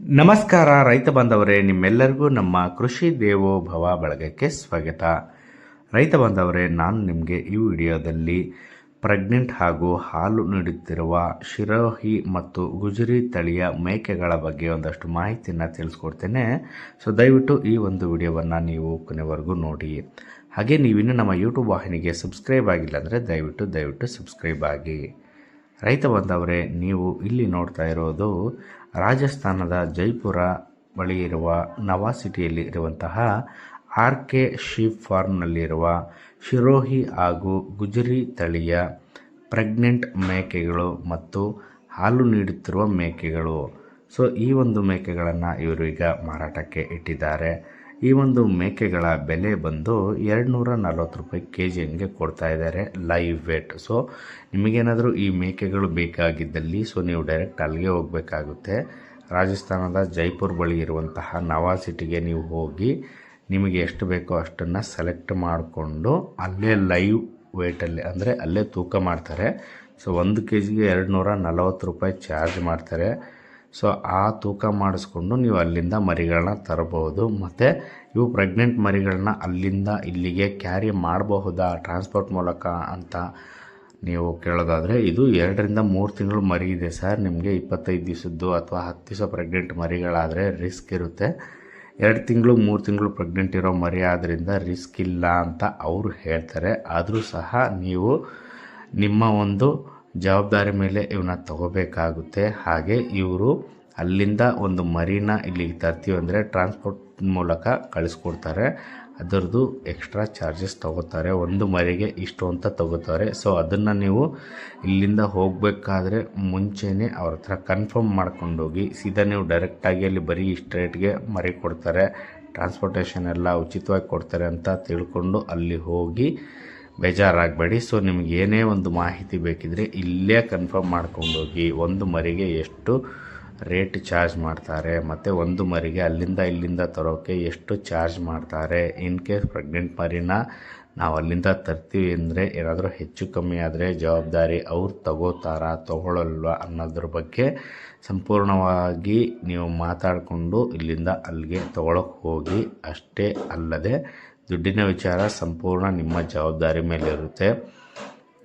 ನಮಸ್ಕಾರ ರೈತ ಬಾಂಧವರೇ, ನಿಮ್ಮೆಲ್ಲರಿಗೂ ನಮ್ಮ ಕೃಷಿ ದೇವೋ ಭವ ಬಳಗಕ್ಕೆ ಸ್ವಾಗತ. ರೈತ ಬಾಂಧವರೇ, ನಾನು ನಿಮಗೆ ಈ ವಿಡಿಯೋದಲ್ಲಿ ಪ್ರೆಗ್ನೆಂಟ್ ಹಾಗೂ ಹಾಲು ನೀಡುತ್ತಿರುವ ಶಿರೋಹಿ ಮತ್ತು ಗುಜರಿ ತಳಿಯ ಮೇಕೆಗಳ ಬಗ್ಗೆ ಒಂದಷ್ಟು ಮಾಹಿತಿಯನ್ನು ತಿಳಿಸ್ಕೊಡ್ತೇನೆ. ಸೊ ದಯವಿಟ್ಟು ಈ ಒಂದು ವಿಡಿಯೋವನ್ನು ನೀವು ಕೊನೆವರೆಗೂ ನೋಡಿ. ಹಾಗೆ ನೀವಿನ್ನೂ ನಮ್ಮ ಯೂಟ್ಯೂಬ್ ವಾಹಿನಿಗೆ ಸಬ್ಸ್ಕ್ರೈಬ್ ಆಗಿಲ್ಲ ಅಂದರೆ ದಯವಿಟ್ಟು ದಯವಿಟ್ಟು ಸಬ್ಸ್ಕ್ರೈಬ್ ಆಗಿ. ರೈತ ಬಂದವರೇ, ನೀವು ಇಲ್ಲಿ ನೋಡ್ತಾ ಇರೋದು ರಾಜಸ್ಥಾನದ ಜೈಪುರ ಬಳಿ ಇರುವ ನವಾ ಸಿಟಿಯಲ್ಲಿ ಇರುವಂತಹ ಆರ್ ಕೆ ಶೀಪ್ ಫಾರ್ಮ್ನಲ್ಲಿರುವ ಶಿರೋಹಿ ಹಾಗೂ ಗುಜರಿ ತಳಿಯ ಪ್ರೆಗ್ನೆಂಟ್ ಮೇಕೆಗಳು ಮತ್ತು ಹಾಲು ನೀಡುತ್ತಿರುವ ಮೇಕೆಗಳು. ಸೊ, ಈ ಒಂದು ಮೇಕೆಗಳನ್ನು ಇವರು ಈಗ ಮಾರಾಟಕ್ಕೆ ಇಟ್ಟಿದ್ದಾರೆ. ಈ ಒಂದು ಮೇಕೆಗಳ ಬೆಲೆ ಬಂದು ಎರಡು ನೂರ ನಲ್ವತ್ತು ರೂಪಾಯಿ ಕೆ ಜಿ ಹಂಗೆ ಕೊಡ್ತಾ ಇದ್ದಾರೆ ಲೈವ್ ವೇಟ್. ಸೊ ನಿಮಗೇನಾದರೂ ಈ ಮೇಕೆಗಳು ಬೇಕಾಗಿದ್ದಲ್ಲಿ ಸೊ ನೀವು ಡೈರೆಕ್ಟ್ ಅಲ್ಲಿಗೆ ಹೋಗಬೇಕಾಗುತ್ತೆ. ರಾಜಸ್ಥಾನದ ಜೈಪುರ್ ಬಳಿ ಇರುವಂತಹ ನವಾ ಸಿಟಿಗೆ ನೀವು ಹೋಗಿ ನಿಮಗೆ ಎಷ್ಟು ಬೇಕೋ ಅಷ್ಟನ್ನು ಸೆಲೆಕ್ಟ್ ಮಾಡಿಕೊಂಡು ಅಲ್ಲೇ ಲೈವ್ ವೇಟಲ್ಲಿ ಅಂದರೆ ಅಲ್ಲೇ ತೂಕ ಮಾಡ್ತಾರೆ. ಸೊ ಒಂದು ಕೆ ಜಿಗೆ ಎರಡು ನೂರ ನಲವತ್ತು ರೂಪಾಯಿ ಚಾರ್ಜ್ ಮಾಡ್ತಾರೆ. ಸೊ ಆ ತೂಕ ಮಾಡಿಸ್ಕೊಂಡು ನೀವು ಅಲ್ಲಿಂದ ಮರಿಗಳನ್ನ ತರಬಹುದು. ಮತ್ತು ಇವು ಪ್ರೆಗ್ನೆಂಟ್ ಮರಿಗಳನ್ನ ಅಲ್ಲಿಂದ ಇಲ್ಲಿಗೆ ಕ್ಯಾರಿ ಮಾಡಬಹುದಾ? ಟ್ರಾನ್ಸ್ಪೋರ್ಟ್ ಮೂಲಕ ಅಂತ ನೀವು ಕೇಳೋದಾದರೆ, ಇದು ಎರಡರಿಂದ ಮೂರು ತಿಂಗಳು ಮರಿ ಇದೆ ಸರ್. ನಿಮಗೆ ಇಪ್ಪತ್ತೈದು ದಿವಸದ್ದು ಅಥವಾ ಹತ್ತು ದಿವಸ ಪ್ರೆಗ್ನೆಂಟ್ ಮರಿಗಳಾದರೆ ರಿಸ್ಕ್ ಇರುತ್ತೆ. ಎರಡು ತಿಂಗಳು, ಮೂರು ತಿಂಗಳು ಪ್ರೆಗ್ನೆಂಟ್ ಇರೋ ಮರಿ ಆದ್ದರಿಂದ ರಿಸ್ಕ್ ಇಲ್ಲ ಅಂತ ಅವರು ಹೇಳ್ತಾರೆ. ಆದರೂ ಸಹ ನೀವು ನಿಮ್ಮ ಒಂದು ಜವಾಬ್ದಾರಿ ಮೇಲೆ ಇವನ್ನ ತಗೋಬೇಕಾಗುತ್ತೆ. ಹಾಗೆ ಇವರು ಅಲ್ಲಿಂದ ಒಂದು ಮರಿನ ಇಲ್ಲಿಗೆ ತರ್ತೀವಿ ಅಂದರೆ ಟ್ರಾನ್ಸ್ಪೋರ್ಟ್ ಮೂಲಕ ಕಳಿಸ್ಕೊಡ್ತಾರೆ. ಅದರದ್ದು ಎಕ್ಸ್ಟ್ರಾ ಚಾರ್ಜಸ್ ತಗೋತಾರೆ. ಒಂದು ಮರಿಗೆ ಇಷ್ಟು ಅಂತ ತಗೋತಾರೆ. ಸೊ ಅದನ್ನು ನೀವು ಇಲ್ಲಿಂದ ಹೋಗಬೇಕಾದ್ರೆ ಮುಂಚೆನೇ ಅವ್ರ ಹತ್ರ ಕನ್ಫರ್ಮ್ ಮಾಡ್ಕೊಂಡೋಗಿ ಸೀದಾ ನೀವು ಡೈರೆಕ್ಟಾಗಿ ಅಲ್ಲಿ ಬರೀ ಇಷ್ಟು ರೇಟ್ಗೆ ಮರಿ ಕೊಡ್ತಾರೆ. ಟ್ರಾನ್ಸ್ಪೋರ್ಟೇಷನ್ ಎಲ್ಲ ಉಚಿತವಾಗಿ ಕೊಡ್ತಾರೆ ಅಂತ ತಿಳ್ಕೊಂಡು ಅಲ್ಲಿ ಹೋಗಿ ಬೇಜಾರಾಗಬೇಡಿ. ಸೊ ನಿಮ್ಗೆ ಏನೇ ಒಂದು ಮಾಹಿತಿ ಬೇಕಿದ್ರೆ ಇಲ್ಲೇ ಕನ್ಫರ್ಮ್ ಮಾಡ್ಕೊಂಡೋಗಿ ಒಂದು ಮರಿಗೆ ಎಷ್ಟು ರೇಟ್ ಚಾರ್ಜ್ ಮಾಡ್ತಾರೆ, ಮತ್ತು ಒಂದು ಮರಿಗೆ ಅಲ್ಲಿಂದ ಇಲ್ಲಿಂದ ತರೋಕ್ಕೆ ಎಷ್ಟು ಚಾರ್ಜ್ ಮಾಡ್ತಾರೆ. ಇನ್ ಕೇಸ್ ಪ್ರೆಗ್ನೆಂಟ್ ಮರಿನ ನಾವು ಅಲ್ಲಿಂದ ತರ್ತೀವಿ ಅಂದರೆ ಏನಾದರೂ ಹೆಚ್ಚು ಕಮ್ಮಿ ಆದರೆ ಜವಾಬ್ದಾರಿ ಅವ್ರು ತಗೋತಾರಾ ತಗೊಳ್ಳಲ್ವ ಅನ್ನೋದ್ರ ಬಗ್ಗೆ ಸಂಪೂರ್ಣವಾಗಿ ನೀವು ಮಾತಾಡಿಕೊಂಡು ಇಲ್ಲಿಂದ ಅಲ್ಲಿಗೆ ತೊಗೊಳಕ್ಕೆ ಹೋಗಿ ಅಷ್ಟೇ ಅಲ್ಲದೆ ದುಡ್ಡಿನ ವಿಚಾರ ಸಂಪೂರ್ಣ ನಿಮ್ಮ ಜವಾಬ್ದಾರಿ ಮೇಲೆ ಇರುತ್ತೆ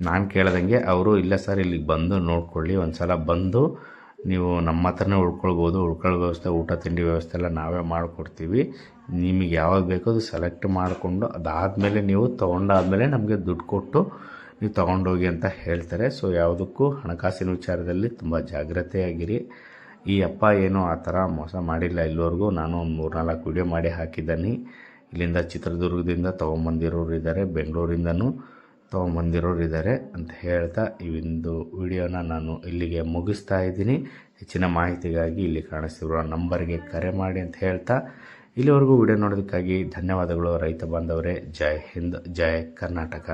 ನಾನು ಕೇಳ್ದಂಗೆ ಅವರು, ಇಲ್ಲ ಸರ್, ಇಲ್ಲಿಗೆ ಬಂದು ನೋಡ್ಕೊಳ್ಳಿ ಒಂದು ಸಲ ಬಂದು ನೀವು ನಮ್ಮ ಹತ್ರನೇ ಉಳ್ಕೊಳ್ಬೋದು. ಉಳ್ಕೊಳ್ಳೋ ವ್ಯವಸ್ಥೆ, ಊಟ, ತಿಂಡಿ ವ್ಯವಸ್ಥೆ ಎಲ್ಲ ನಾವೇ ಮಾಡಿಕೊಡ್ತೀವಿ. ನಿಮಗೆ ಯಾವಾಗ ಬೇಕೋ ಅದು ಸೆಲೆಕ್ಟ್ ಮಾಡಿಕೊಂಡು, ಅದಾದಮೇಲೆ ನೀವು ತೊಗೊಂಡಾದಮೇಲೆ ನಮಗೆ ದುಡ್ಡು ಕೊಟ್ಟು ನೀವು ತೊಗೊಂಡೋಗಿ ಅಂತ ಹೇಳ್ತಾರೆ. ಸೊ, ಯಾವುದಕ್ಕೂ ಹಣಕಾಸಿನ ವಿಚಾರದಲ್ಲಿ ತುಂಬ ಜಾಗ್ರತೆಯಾಗಿರಿ. ಈ ಅಪ್ಪ ಏನೋ ಆ ಥರ ಮೋಸ ಮಾಡಿಲ್ಲ ಇಲ್ಲಿವರೆಗೂ. ನಾನು ಒಂದು ಮೂರು ನಾಲ್ಕು ವೀಡಿಯೋ ಮಾಡಿ ಹಾಕಿದ್ದೀನಿ. ಇಲ್ಲಿಂದ ಚಿತ್ರದುರ್ಗದಿಂದ ತೊಗೊಂಬಂದಿರೋರು ಇದ್ದಾರೆ ಬೆಂಗಳೂರಿಂದನೂ ತೊಗೊಂಬಂದಿರೋರು ಇದ್ದಾರೆ ಅಂತ ಹೇಳ್ತಾ ಈ ಒಂದು ವಿಡಿಯೋನ ನಾನು ಇಲ್ಲಿಗೆ ಮುಗಿಸ್ತಾ ಇದ್ದೀನಿ. ಹೆಚ್ಚಿನ ಮಾಹಿತಿಗಾಗಿ ಇಲ್ಲಿ ಕಾಣಿಸ್ತಿರೋ ನಂಬರ್ಗೆ ಕರೆ ಮಾಡಿ ಅಂತ ಹೇಳ್ತಾ ಇಲ್ಲಿವರೆಗೂ ವಿಡಿಯೋ ನೋಡೋದಕ್ಕಾಗಿ ಧನ್ಯವಾದಗಳು ರೈತ ಬಾಂಧವರೇ. ಜೈ ಹಿಂದ್, ಜೈ ಕರ್ನಾಟಕ.